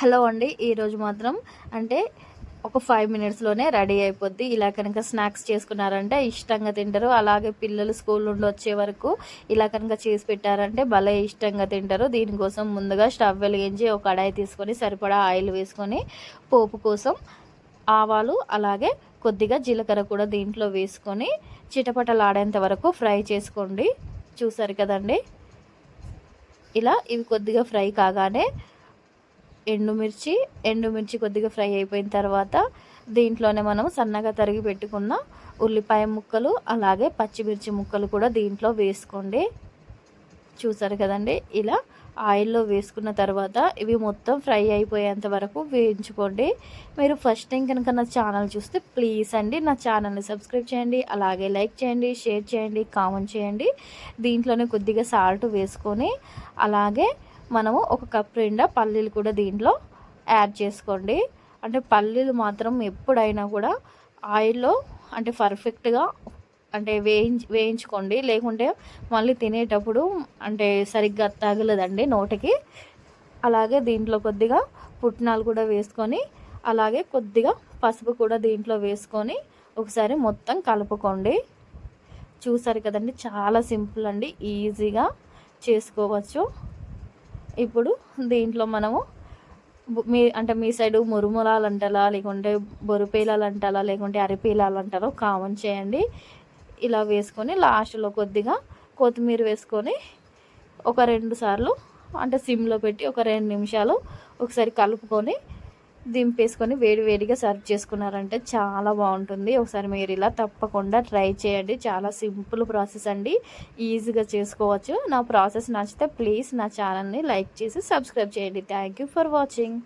Hello అండి ఈరోజు మాత్రం అంటే ఒక ఫైవ్ మినిట్స్లోనే రెడీ అయిపోద్ది. ఇలా కనుక స్నాక్స్ చేసుకున్నారంటే ఇష్టంగా తింటారు. అలాగే పిల్లలు స్కూల్ నుండి వచ్చే వరకు ఇలా కనుక చేసి పెట్టారంటే భలే ఇష్టంగా తింటారు. దీనికోసం ముందుగా స్టవ్ వెలిగించి ఒక కడాయి తీసుకొని సరిపడా ఆయిల్ వేసుకొని పోపు కోసం ఆవాలు అలాగే కొద్దిగా జీలకర్ర కూడా దీంట్లో వేసుకొని చిటపటలాడేంత వరకు ఫ్రై చేసుకోండి. చూసారు కదండి? ఇలా ఇవి కొద్దిగా ఫ్రై కాగానే ఎండుమిర్చి ఎండుమిర్చి కొద్దిగా ఫ్రై అయిపోయిన తర్వాత దీంట్లోనే మనం సన్నగా తరిగి పెట్టుకున్న ఉల్లిపాయ ముక్కలు అలాగే పచ్చిమిర్చి ముక్కలు కూడా దీంట్లో వేసుకోండి. చూసారు కదండి. ఇలా ఆయిల్లో వేసుకున్న తర్వాత ఇవి మొత్తం ఫ్రై అయిపోయేంత వరకు వేయించుకోండి. మీరు ఫస్ట్ టైం కనుక నా ఛానల్ చూస్తే ప్లీజ్ అండి నా ఛానల్ని సబ్స్క్రైబ్ చేయండి. అలాగే లైక్ చేయండి షేర్ చేయండి కామెంట్ చేయండి. దీంట్లోనే కొద్దిగా సాల్ట్ వేసుకొని అలాగే మనము ఒక కప్ నిండా పల్లీలు కూడా దీంట్లో యాడ్ చేసుకోండి. అంటే పల్లీలు మాత్రం ఎప్పుడైనా కూడా ఆయిల్లో అంటే పర్ఫెక్ట్గా అంటే వేయించి వేయించుకోండి. లేకుంటే మళ్ళీ తినేటప్పుడు అంటే సరిగ్గా తగలదండి నోటికి. అలాగే దీంట్లో కొద్దిగా పుట్నాలు కూడా వేసుకొని అలాగే కొద్దిగా పసుపు కూడా దీంట్లో వేసుకొని ఒకసారి మొత్తం కలుపుకోండి. చూసారు కదండి చాలా సింపుల్ అండి ఈజీగా చేసుకోవచ్చు. ఇప్పుడు దీంట్లో మనము మీ అంటే మీ సైడు మురుమురాలు అంటారా లేకుంటే బొరుపేలాలు అంటారా లేకుంటే అరిపేలాలు అంటారో కామన్ చేయండి. ఇలా వేసుకొని లాస్ట్లో కొద్దిగా కొత్తిమీర వేసుకొని ఒక రెండు సార్లు అంటే సిమ్లో పెట్టి ఒక రెండు నిమిషాలు ఒకసారి కలుపుకొని దింపేసుకొని వేడి వేడిగా సర్వ్ చేసుకున్నారంటే చాలా బాగుంటుంది. ఒకసారి మీరు ఇలా తప్పకుండా ట్రై చేయండి. చాలా సింపుల్ ప్రాసెస్ అండి. ఈజీగా చేసుకోవచ్చు. నా ప్రాసెస్ నచ్చితే ప్లీజ్ నా ఛానల్ని లైక్ చేసి సబ్స్క్రైబ్ చేయండి. Thank for watching.